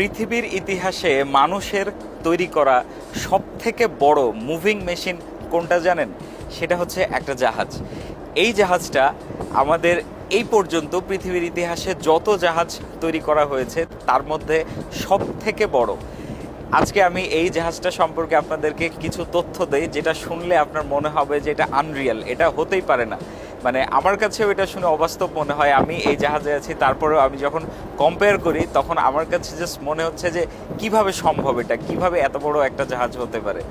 পৃথিবীর ইতিহাসে মানুষের তৈরি করা সব থেকে বড় মুভিং মেশিন কোনটা জানেন? সেটা হচ্ছে একটা জাহাজ। এই জাহাজটা আমাদের এই পর্যন্ত পৃথিবীর ইতিহাসে যত জাহাজ তৈরি করা হয়েছে, তার মধ্যে সব থেকে বড়। আজকে আমি এই জাহাজটা সম্পর্কে আপনাদেরকে কিছু তথ্য দেই, যেটা শুনলে আপনার মনে হবে যে এটা আনরিয়াল এটা হতেই পারে না। মানে আমার কাছেও এটা শুনে অবাস্তব মনে হয়। আমি এই জাহাজে আছি, তারপরেও আমি যখন কম্পেয়ার করি, তখন আমার কাছে জাস্ট মনে হচ্ছে যে কীভাবে সম্ভব এটা? কীভাবে এত বড় একটা জাহাজ হতে পারে?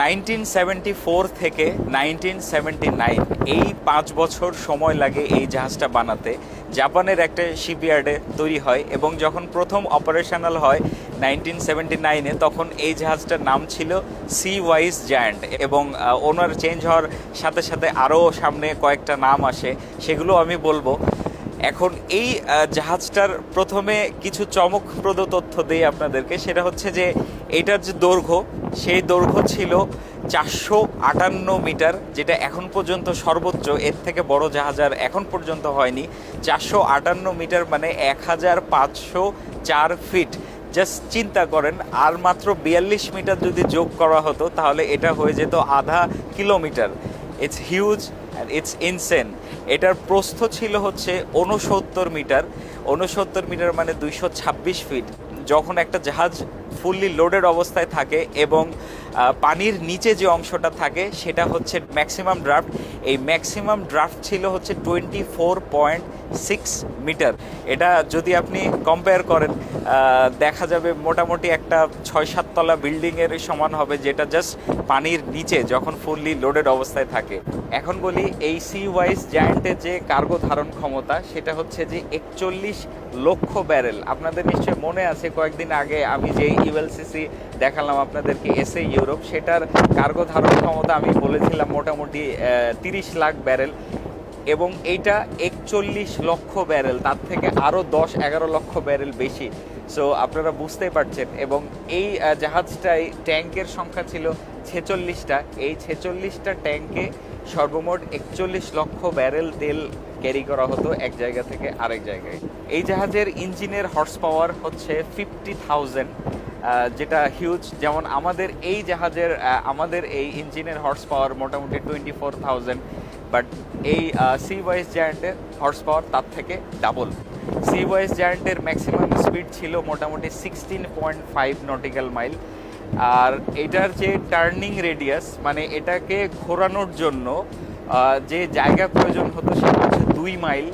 নাইনটিন সেভেন্টি ফোর থেকে নাইনটিন সেভেন্টি নাইন, এই পাঁচ বছর সময় লাগে এই জাহাজটা বানাতে। জাপানের একটা শিপইয়ার্ডে তৈরি হয় এবং যখন প্রথম অপারেশনাল হয় নাইনটিন সেভেন্টি নাইনে, তখন এই জাহাজটার নাম ছিল সি ওয়াইজ জায়ান্ট এবং ওনার চেঞ্জ হওয়ার সাথে সাথে আরও সামনে কয়েকটা নাম আসে, সেগুলো আমি বলব। এখন এই জাহাজটার প্রথমে কিছু চমকপ্রদ তথ্য দিই আপনাদেরকে। সেটা হচ্ছে যে এটার যে দৈর্ঘ্য, সেই দৈর্ঘ্য ছিল চারশো আটান্ন মিটার, যেটা এখন পর্যন্ত সর্বোচ্চ। এর থেকে বড় জাহাজ আর এখন পর্যন্ত হয়নি। চারশো আটান্ন মিটার মানে এক হাজার পাঁচশো চার ফিট। জাস্ট চিন্তা করেন, আর মাত্র বিয়াল্লিশ মিটার যদি যোগ করা হতো, তাহলে এটা হয়ে যেত আধা kilometre. It's huge it's insane এটার প্রস্থ ছিল হচ্ছে ঊনসত্তর মিটার। ঊনসত্তর মিটার মানে দুইশো ছাব্বিশ ফিট। যখন একটা জাহাজ ফুললি লোডেড অবস্থায় থাকে এবং পানির নিচে যে অংশটা থাকে, সেটা হচ্ছে ম্যাক্সিমাম ড্রাফট এই ম্যাক্সিমাম ড্রাফট ছিল হচ্ছে twenty four point six metre. এটা যদি আপনি কম্পেয়ার করেন দেখা যাবে মোটামুটি একটা ছয় সাততলা বিল্ডিংয়ের সমান হবে, যেটা জাস্ট পানির নিচে যখন ফুললি লোডেড অবস্থায় থাকে। এখন বলি, এই সি ওয়াইজ জায়ান্টের যে কার্গো ধারণ ক্ষমতা, সেটা হচ্ছে যে একচল্লিশ লক্ষ ব্যারেল আপনাদের নিশ্চয়ই মনে আছে, কয়েকদিন আগে আমি যে ইউএলসিসি দেখালাম আপনাদেরকে এসে ইউরোপ, সেটার কার্গো ধারণ ক্ষমতা আমি বলেছিলাম মোটামুটি তিরিশ লাখ ব্যারেল এবং এইটা একচল্লিশ লক্ষ ব্যারেল তার থেকে আরও দশ, এগারো লক্ষ ব্যারেল বেশি। সো আপনারা বুঝতেই পারছেন এবং এই জাহাজটায় ট্যাঙ্কের সংখ্যা ছিল ছেচল্লিশটা। এই ছেচল্লিশটা ট্যাঙ্কে সর্বমোট একচল্লিশ লক্ষ ব্যারেল তেল ক্যারি করা হতো এক জায়গা থেকে আরেক জায়গায়। এই জাহাজের ইঞ্জিনের হর্স পাওয়ার হচ্ছে ফিফটি থাউজেন্ড যেটা হিউজ যেমন আমাদের এই জাহাজের আমাদের এই ইঞ্জিনের হর্স পাওয়ার মোটামুটি টোয়েন্টি ফোর থাউজেন্ড বাট এই সি ওয়াইস জায়ান্টের হর্স পাওয়ার তার থেকে ডাবল সি ওয়াইস জায়ান্টের ম্যাক্সিমাম স্পিড ছিল মোটামুটি sixteen point five nautical mile আর এটার যে টার্নিং রেডিয়াস মানে এটাকে ঘোরানোর জন্য যে জায়গা প্রয়োজন হতো সেটা হচ্ছে দুই মাইল